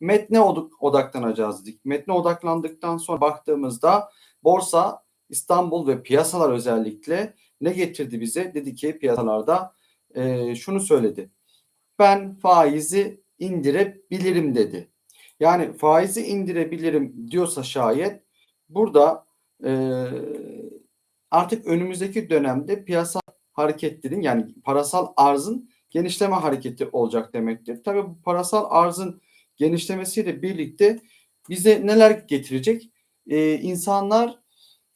metne odaklanacağız dedik. Metne odaklandıktan sonra baktığımızda borsa, İstanbul ve piyasalar özellikle ne getirdi bize? Dedi ki piyasalarda e, şunu söyledi. Ben faizi indirebilirim dedi. Yani faizi indirebilirim diyorsa şayet burada e, artık önümüzdeki dönemde piyasa hareketlerin yani parasal arzın genişleme hareketi olacak demektir. Tabii bu parasal arzın genişlemesiyle birlikte bize neler getirecek? Ee, insanlar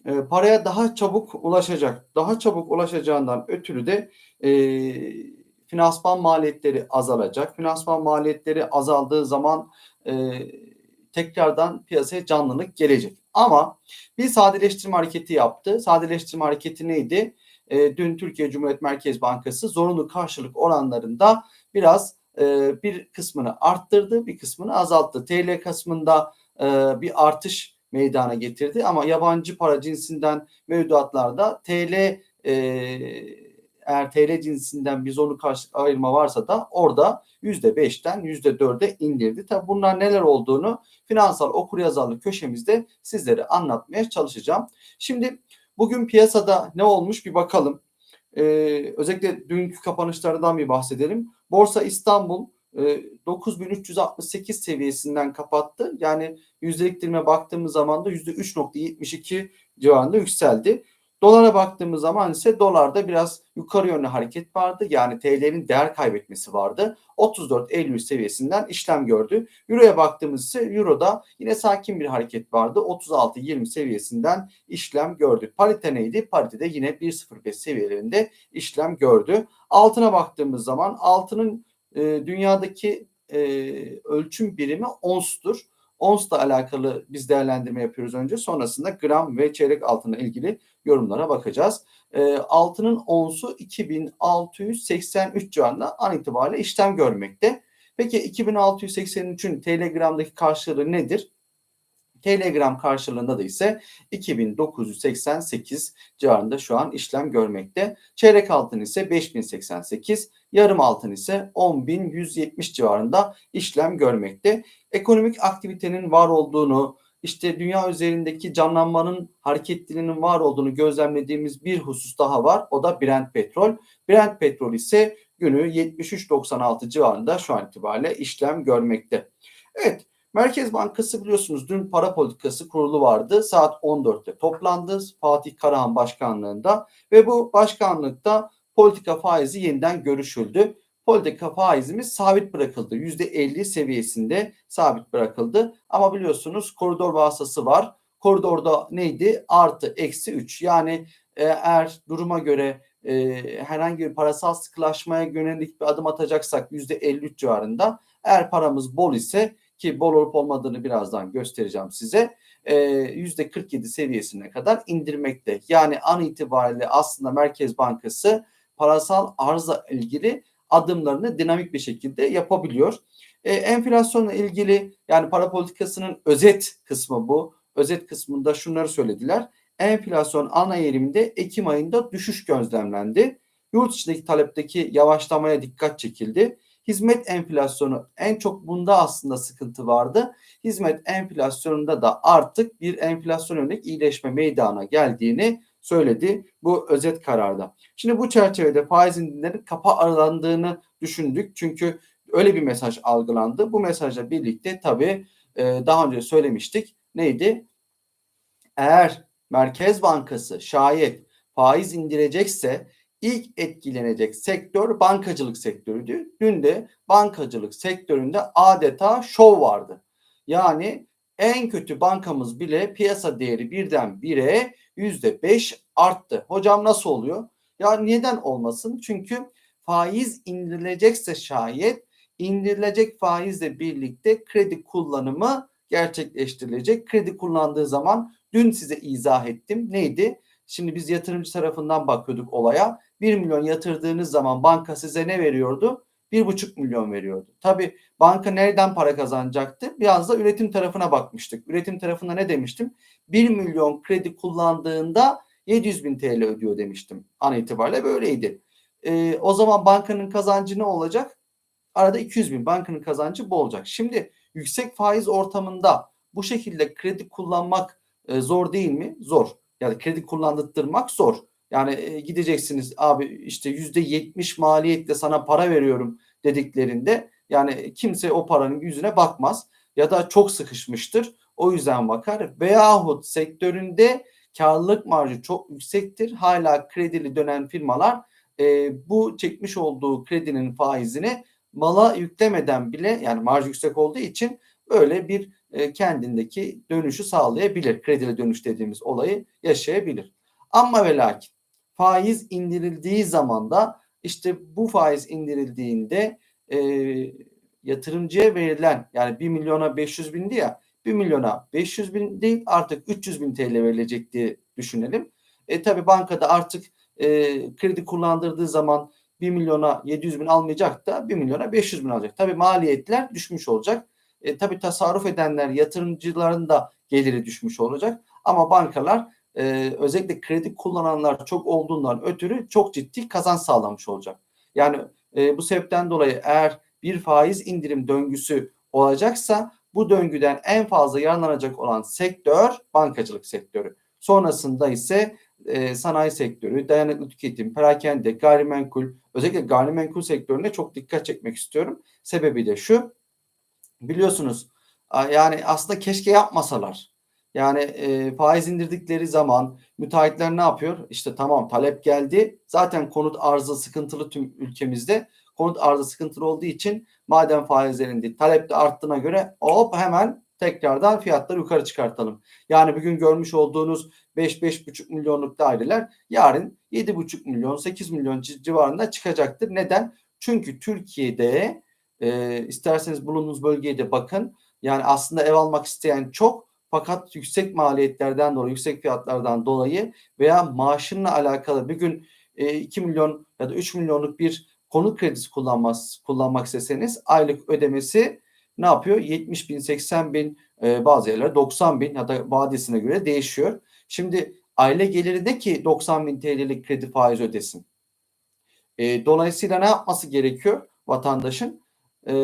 e, paraya daha çabuk ulaşacak. Daha çabuk ulaşacağından ötürü de e, finansman maliyetleri azalacak. Finansman maliyetleri azaldığı zaman e, tekrardan piyasaya canlılık gelecek. Ama bir sadeleştirme hareketi yaptı. Sadeleştirme hareketi neydi? E, dün Türkiye Cumhuriyet Merkez Bankası zorunlu karşılık oranlarında biraz e, bir kısmını arttırdı, bir kısmını azalttı. TL kısmında e, bir artış meydana getirdi ama yabancı para cinsinden mevduatlarda TL e, eğer TL cinsinden bir zorunlu karşılık ayırma varsa da orada %5'ten %4'e indirdi. Tabi bunlar neler olduğunu finansal okuryazarlık köşemizde sizlere anlatmaya çalışacağım. Şimdi bugün piyasada ne olmuş bir bakalım. Ee, özellikle dünkü kapanışlardan bir bahsedelim. Borsa İstanbul e, 9368 seviyesinden kapattı. Yani yüzdelik dilime baktığımız zaman da %3.72 civarında yükseldi. Dolara baktığımız zaman ise dolarda biraz yukarı yönlü hareket vardı. Yani TL'nin değer kaybetmesi vardı. 34.53 seviyesinden işlem gördü. Euro'ya baktığımız ise Euro'da yine sakin bir hareket vardı. 36.20 seviyesinden işlem gördü. Parite neydi? Parite de yine 1.05 seviyelerinde işlem gördü. Altına baktığımız zaman altının e, dünyadaki e, ölçüm birimi onstur. ONS'la alakalı biz değerlendirme yapıyoruz önce. Sonrasında gram ve çeyrek altına ilgili yorumlara bakacağız. E, altının onsu 2683 civarında an itibariyle işlem görmekte. Peki 2683'ün TL gramdaki karşılığı nedir? Telegram karşılığında da ise 2988 civarında şu an işlem görmekte. Çeyrek altın ise 5088, yarım altın ise 10170 civarında işlem görmekte. Ekonomik aktivitenin var olduğunu, işte dünya üzerindeki canlanmanın hareketliliğinin var olduğunu gözlemlediğimiz bir husus daha var. O da Brent petrol. Brent petrol ise günü 73.96 civarında şu an itibariyle işlem görmekte. Evet Merkez Bankası biliyorsunuz dün para politikası kurulu vardı. Saat 14'te toplandı Fatih Karahan başkanlığında ve bu başkanlıkta politika faizi yeniden görüşüldü. Politika faizimiz sabit bırakıldı. %50 seviyesinde sabit bırakıldı. Ama biliyorsunuz koridor vasıtası var. Koridorda neydi? Artı eksi 3. Yani e, eğer duruma göre e, herhangi bir parasal sıkılaşmaya yönelik bir adım atacaksak %53 civarında. Eğer paramız bol ise ki bol olup olmadığını birazdan göstereceğim size. Yüzde 47 seviyesine kadar indirmekte. Yani an itibariyle aslında Merkez Bankası parasal arıza ilgili adımlarını dinamik bir şekilde yapabiliyor. E, enflasyonla ilgili yani para politikasının özet kısmı bu. Özet kısmında şunları söylediler. Enflasyon ana eğiliminde Ekim ayında düşüş gözlemlendi. Yurt içindeki talepteki yavaşlamaya dikkat çekildi. Hizmet enflasyonu en çok bunda aslında sıkıntı vardı. Hizmet enflasyonunda da artık bir enflasyon örnek iyileşme meydana geldiğini söyledi bu özet kararda. Şimdi bu çerçevede faiz indirimlerinin kapa aralandığını düşündük. Çünkü öyle bir mesaj algılandı. Bu mesajla birlikte tabii e, daha önce söylemiştik. Neydi? Eğer Merkez Bankası şayet faiz indirecekse ilk etkilenecek sektör bankacılık sektörüydü. Dün de bankacılık sektöründe adeta şov vardı. Yani en kötü bankamız bile piyasa değeri birden bire yüzde beş arttı. Hocam nasıl oluyor? Ya neden olmasın? Çünkü faiz indirilecekse şayet indirilecek faizle birlikte kredi kullanımı gerçekleştirilecek. Kredi kullandığı zaman dün size izah ettim. Neydi? Şimdi biz yatırımcı tarafından bakıyorduk olaya. 1 milyon yatırdığınız zaman banka size ne veriyordu? 1,5 milyon veriyordu. Tabi banka nereden para kazanacaktı? Biraz da üretim tarafına bakmıştık. Üretim tarafında ne demiştim? 1 milyon kredi kullandığında 700 bin TL ödüyor demiştim. An itibariyle böyleydi. Ee, o zaman bankanın kazancı ne olacak? Arada 200 bin bankanın kazancı bu olacak. Şimdi yüksek faiz ortamında bu şekilde kredi kullanmak e, zor değil mi? Zor. Yani kredi kullandırtmak zor. Yani e, gideceksiniz abi işte yüzde yetmiş maliyetle sana para veriyorum dediklerinde yani kimse o paranın yüzüne bakmaz ya da çok sıkışmıştır o yüzden bakar veyahut sektöründe karlılık marjı çok yüksektir hala kredili dönen firmalar e, bu çekmiş olduğu kredinin faizini mala yüklemeden bile yani marj yüksek olduğu için böyle bir e, kendindeki dönüşü sağlayabilir. Kredili dönüş dediğimiz olayı yaşayabilir. Ama ve lakin faiz indirildiği zaman da işte bu faiz indirildiğinde e, yatırımcıya verilen yani 1 milyona 500 bindi ya 1 milyona 500 bin değil artık 300 bin TL verilecek diye düşünelim. E tabi bankada artık e, kredi kullandırdığı zaman 1 milyona 700 bin almayacak da 1 milyona 500 bin alacak. Tabi maliyetler düşmüş olacak. E, tabii tasarruf edenler, yatırımcıların da geliri düşmüş olacak. Ama bankalar e, özellikle kredi kullananlar çok olduğundan ötürü çok ciddi kazanç sağlamış olacak. Yani e, bu sebepten dolayı eğer bir faiz indirim döngüsü olacaksa bu döngüden en fazla yararlanacak olan sektör bankacılık sektörü. Sonrasında ise e, sanayi sektörü, dayanıklı tüketim, perakende, gayrimenkul, özellikle gayrimenkul sektörüne çok dikkat çekmek istiyorum. Sebebi de şu, biliyorsunuz yani aslında keşke yapmasalar. Yani e, faiz indirdikleri zaman müteahhitler ne yapıyor? İşte tamam talep geldi. Zaten konut arzı sıkıntılı tüm ülkemizde. Konut arzı sıkıntılı olduğu için madem faizler indi talep de arttığına göre hop hemen tekrardan fiyatları yukarı çıkartalım. Yani bugün görmüş olduğunuz 5-5,5 milyonluk daireler yarın 7,5 milyon 8 milyon civarında çıkacaktır. Neden? Çünkü Türkiye'de e, isterseniz bulunduğunuz bölgeye de bakın. Yani aslında ev almak isteyen çok fakat yüksek maliyetlerden dolayı, yüksek fiyatlardan dolayı veya maaşınla alakalı bir gün e, 2 milyon ya da 3 milyonluk bir konut kredisi kullanmaz, kullanmak isteseniz aylık ödemesi ne yapıyor? 70 bin, 80 bin, e, bazı yerler 90 bin ya da vadesine göre değişiyor. Şimdi aile geliri de ki 90 bin TL'lik kredi faiz ödesin. E, dolayısıyla ne yapması gerekiyor vatandaşın? E,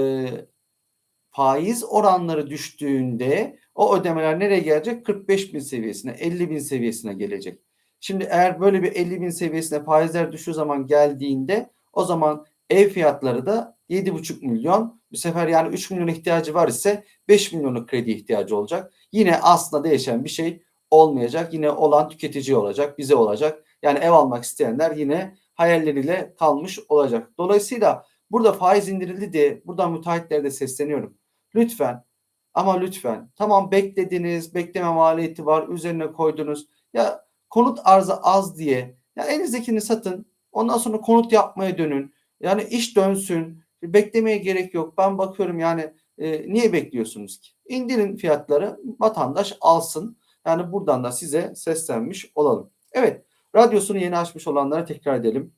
faiz oranları düştüğünde o ödemeler nereye gelecek? 45 bin seviyesine, 50 bin seviyesine gelecek. Şimdi eğer böyle bir 50 bin seviyesine faizler düştüğü zaman geldiğinde o zaman ev fiyatları da 7,5 milyon. Bu sefer yani 3 milyon ihtiyacı var ise 5 milyonluk kredi ihtiyacı olacak. Yine aslında değişen bir şey olmayacak. Yine olan tüketici olacak, bize olacak. Yani ev almak isteyenler yine hayalleriyle kalmış olacak. Dolayısıyla burada faiz indirildi diye buradan müteahhitlere de sesleniyorum. Lütfen ama lütfen tamam beklediniz, bekleme maliyeti var, üzerine koydunuz. Ya konut arzı az diye ya elinizdekini satın. Ondan sonra konut yapmaya dönün. Yani iş dönsün. Beklemeye gerek yok. Ben bakıyorum yani e, niye bekliyorsunuz ki? İndirin fiyatları vatandaş alsın. Yani buradan da size seslenmiş olalım. Evet radyosunu yeni açmış olanlara tekrar edelim.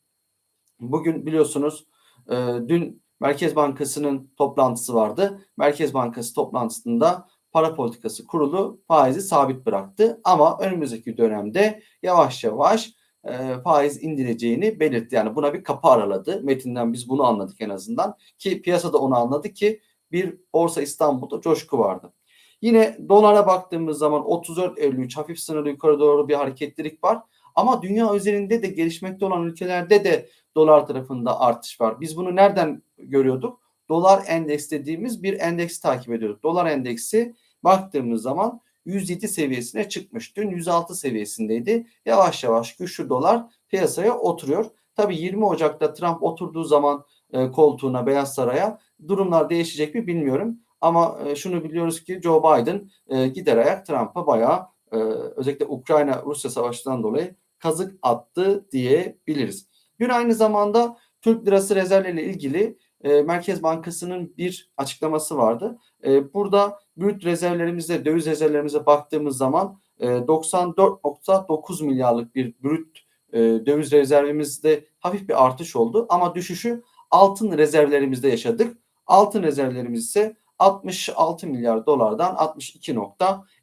Bugün biliyorsunuz e, dün Merkez Bankası'nın toplantısı vardı. Merkez Bankası toplantısında para politikası kurulu faizi sabit bıraktı. Ama önümüzdeki dönemde yavaş yavaş e, faiz indireceğini belirtti. Yani buna bir kapı araladı. Metinden biz bunu anladık en azından. Ki piyasada onu anladı ki bir Borsa İstanbul'da coşku vardı. Yine dolara baktığımız zaman 34.53 hafif sınırı yukarı doğru bir hareketlilik var. Ama dünya üzerinde de gelişmekte olan ülkelerde de dolar tarafında artış var. Biz bunu nereden görüyorduk? Dolar endeks dediğimiz bir endeks takip ediyorduk. Dolar endeksi baktığımız zaman 107 seviyesine çıkmış. Dün 106 seviyesindeydi. Yavaş yavaş güçlü dolar piyasaya oturuyor. Tabii 20 Ocak'ta Trump oturduğu zaman e, koltuğuna Beyaz Saray'a durumlar değişecek mi bilmiyorum. Ama e, şunu biliyoruz ki Joe Biden e, gider ayak Trump'a bayağı e, özellikle Ukrayna-Rusya savaşından dolayı kazık attı diyebiliriz. Dün aynı zamanda Türk lirası rezervleriyle ilgili e, Merkez Bankası'nın bir açıklaması vardı. E, burada brüt rezervlerimizde, döviz rezervlerimize baktığımız zaman e, 94.9 milyarlık bir brüt e, döviz rezervimizde hafif bir artış oldu. Ama düşüşü altın rezervlerimizde yaşadık. Altın rezervlerimiz ise 66 milyar dolardan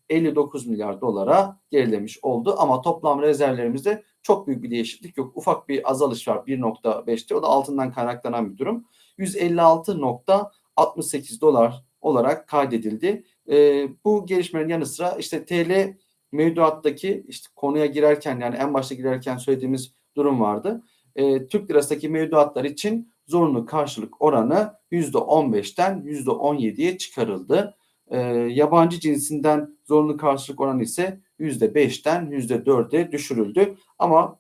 62.59 milyar dolara gerilemiş oldu. Ama toplam rezervlerimizde çok büyük bir değişiklik yok. Ufak bir azalış var 1.5'te. O da altından kaynaklanan bir durum. 156.68 dolar olarak kaydedildi. E, bu gelişmelerin yanı sıra işte TL mevduattaki işte konuya girerken yani en başta girerken söylediğimiz durum vardı. E, Türk lirasındaki mevduatlar için zorunlu karşılık oranı %15'ten %17'ye çıkarıldı. E, yabancı cinsinden zorunlu karşılık oranı ise %5'ten %4'e düşürüldü. Ama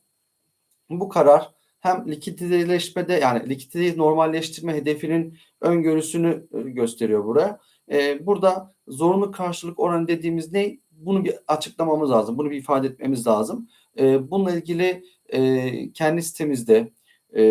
bu karar hem likiditeleşmede yani likiditeyi normalleştirme hedefinin öngörüsünü e, gösteriyor buraya. Ee, burada zorunlu karşılık oranı dediğimiz ne? Bunu bir açıklamamız lazım. Bunu bir ifade etmemiz lazım. Ee, bununla ilgili e, kendi sitemizde e,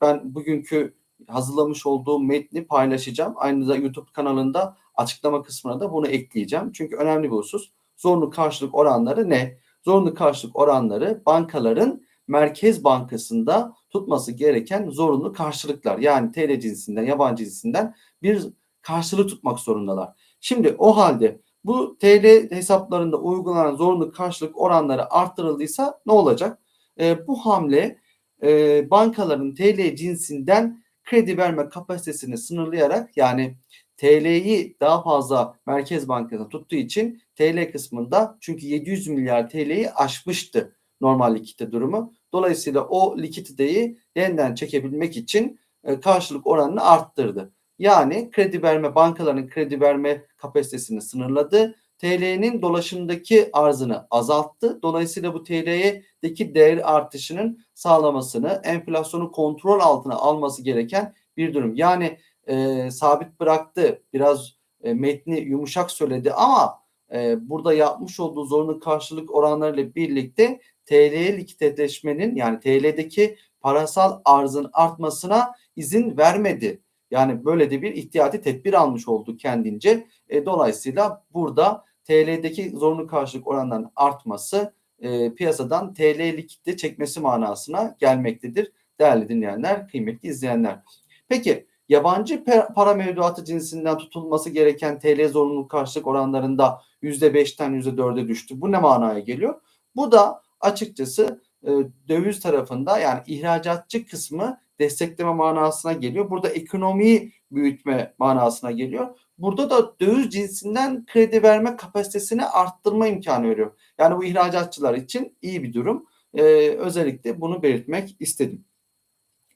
ben bugünkü hazırlamış olduğum metni paylaşacağım. Aynı zamanda YouTube kanalında açıklama kısmına da bunu ekleyeceğim. Çünkü önemli bir husus. Zorunlu karşılık oranları ne? Zorunlu karşılık oranları bankaların Merkez Bankası'nda tutması gereken zorunlu karşılıklar. Yani TL cinsinden, yabancı cinsinden bir karşılığı tutmak zorundalar. Şimdi o halde bu TL hesaplarında uygulanan zorunlu karşılık oranları arttırıldıysa ne olacak? E, bu hamle e, bankaların TL cinsinden kredi verme kapasitesini sınırlayarak yani TL'yi daha fazla Merkez Bankası tuttuğu için TL kısmında çünkü 700 milyar TL'yi aşmıştı normal likite durumu. Dolayısıyla o likiditeyi yeniden çekebilmek için e, karşılık oranını arttırdı. Yani kredi verme bankaların kredi verme kapasitesini sınırladı. TL'nin dolaşımdaki arzını azalttı. Dolayısıyla bu TL'deki değer artışının sağlamasını, enflasyonu kontrol altına alması gereken bir durum. Yani e, sabit bıraktı, biraz e, metni yumuşak söyledi ama e, burada yapmış olduğu zorunlu karşılık oranlarıyla birlikte TL'ye likiditleşmenin yani TL'deki parasal arzın artmasına izin vermedi. Yani böyle de bir ihtiyati tedbir almış oldu kendince. E, dolayısıyla burada TL'deki zorunlu karşılık oranlarının artması e, piyasadan TL likitte çekmesi manasına gelmektedir. Değerli dinleyenler, kıymetli izleyenler. Peki yabancı para mevduatı cinsinden tutulması gereken TL zorunlu karşılık oranlarında %5'ten %4'e düştü. Bu ne manaya geliyor? Bu da açıkçası e, döviz tarafında yani ihracatçı kısmı destekleme manasına geliyor. Burada ekonomiyi büyütme manasına geliyor. Burada da döviz cinsinden kredi verme kapasitesini arttırma imkanı veriyor. Yani bu ihracatçılar için iyi bir durum. Ee, özellikle bunu belirtmek istedim.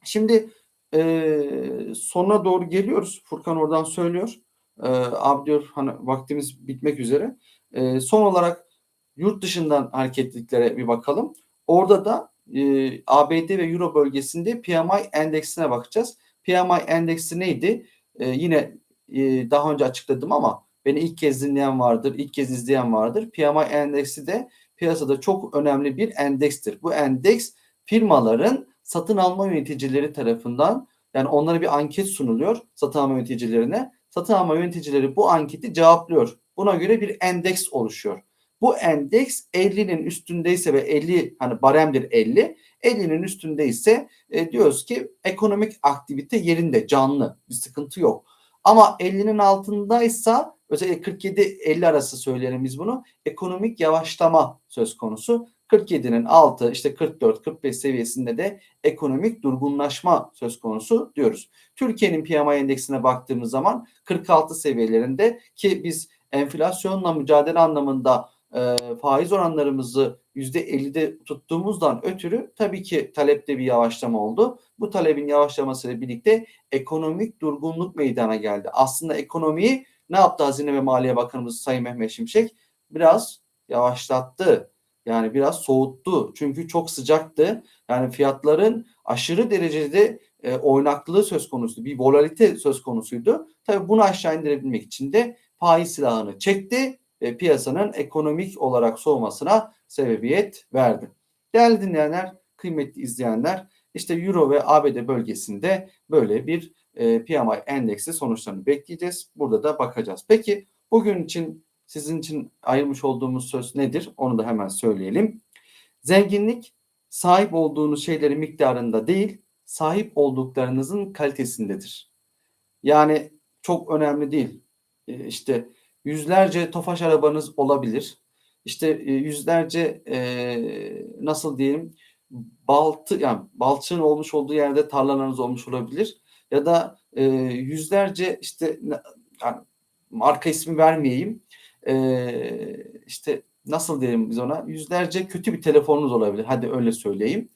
Şimdi e, sonuna doğru geliyoruz. Furkan oradan söylüyor. Ee, abi diyor hani vaktimiz bitmek üzere. Ee, son olarak yurt dışından hareketliliklere bir bakalım. Orada da e, ABD ve Euro bölgesinde PMI endeksine bakacağız. PMI endeksi neydi? E, yine e, daha önce açıkladım ama beni ilk kez dinleyen vardır, ilk kez izleyen vardır. PMI endeksi de piyasada çok önemli bir endekstir. Bu endeks firmaların satın alma yöneticileri tarafından yani onlara bir anket sunuluyor satın alma yöneticilerine. Satın alma yöneticileri bu anketi cevaplıyor. Buna göre bir endeks oluşuyor. Bu endeks 50'nin üstündeyse ve 50 hani baremdir 50. 50'nin üstündeyse e, diyoruz ki ekonomik aktivite yerinde canlı bir sıkıntı yok. Ama 50'nin altındaysa özellikle 47-50 arası söyleyelim biz bunu ekonomik yavaşlama söz konusu. 47'nin altı işte 44-45 seviyesinde de ekonomik durgunlaşma söz konusu diyoruz. Türkiye'nin PMI endeksine baktığımız zaman 46 seviyelerinde ki biz enflasyonla mücadele anlamında e, faiz oranlarımızı %50'de tuttuğumuzdan ötürü tabii ki talepte bir yavaşlama oldu. Bu talebin yavaşlamasıyla birlikte ekonomik durgunluk meydana geldi. Aslında ekonomiyi ne yaptı Hazine ve Maliye Bakanımız Sayın Mehmet Şimşek? Biraz yavaşlattı. Yani biraz soğuttu. Çünkü çok sıcaktı. Yani fiyatların aşırı derecede e, oynaklığı söz konusu, bir volatilite söz konusuydu. Tabii bunu aşağı indirebilmek için de faiz silahını çekti e, piyasanın ekonomik olarak soğumasına sebebiyet verdi. Değerli dinleyenler, kıymetli izleyenler, işte Euro ve ABD bölgesinde böyle bir e, PMI endeksi sonuçlarını bekleyeceğiz. Burada da bakacağız. Peki bugün için sizin için ayırmış olduğumuz söz nedir? Onu da hemen söyleyelim. Zenginlik sahip olduğunuz şeylerin miktarında değil, sahip olduklarınızın kalitesindedir. Yani çok önemli değil. E, işte yüzlerce tofaş arabanız olabilir. İşte e, yüzlerce e, nasıl diyelim baltı yani balçığın olmuş olduğu yerde tarlalarınız olmuş olabilir ya da e, yüzlerce işte yani marka ismi vermeyeyim. Ee, işte nasıl diyelim biz ona yüzlerce kötü bir telefonunuz olabilir. Hadi öyle söyleyeyim.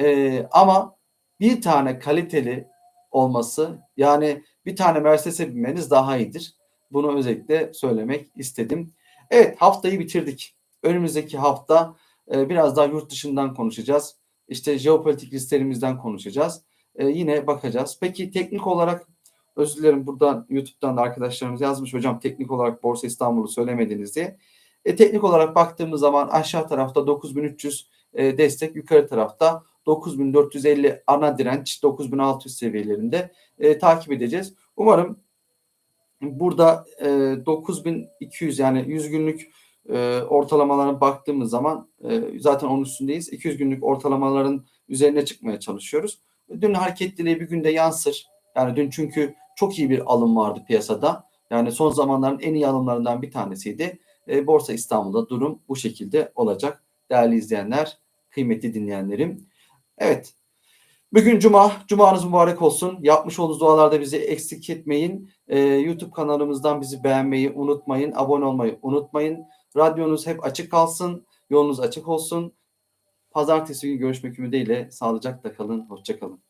Ee, ama bir tane kaliteli olması yani bir tane Mercedes'e binmeniz daha iyidir. Bunu özellikle söylemek istedim. Evet haftayı bitirdik. Önümüzdeki hafta e, biraz daha yurt dışından konuşacağız. İşte jeopolitik risklerimizden konuşacağız. E, yine bakacağız. Peki teknik olarak özür dilerim buradan YouTube'dan da arkadaşlarımız yazmış hocam teknik olarak Borsa İstanbul'u söylemediniz diye. E, teknik olarak baktığımız zaman aşağı tarafta 9300 e, destek, yukarı tarafta 9450 ana direnç, 9600 seviyelerinde e, takip edeceğiz. Umarım burada e, 9200 yani 100 günlük e, ortalamalara baktığımız zaman e, zaten onun üstündeyiz. 200 günlük ortalamaların üzerine çıkmaya çalışıyoruz. Dün hareketliliği bir günde yansır. Yani dün çünkü çok iyi bir alım vardı piyasada. Yani son zamanların en iyi alımlarından bir tanesiydi. E, Borsa İstanbul'da durum bu şekilde olacak. Değerli izleyenler, kıymetli dinleyenlerim. Evet. Bugün Cuma. Cumanız mübarek olsun. Yapmış olduğunuz dualarda bizi eksik etmeyin. Ee, YouTube kanalımızdan bizi beğenmeyi unutmayın. Abone olmayı unutmayın. Radyonuz hep açık kalsın. Yolunuz açık olsun. Pazartesi günü görüşmek ümidiyle. Sağlıcakla kalın. Hoşçakalın.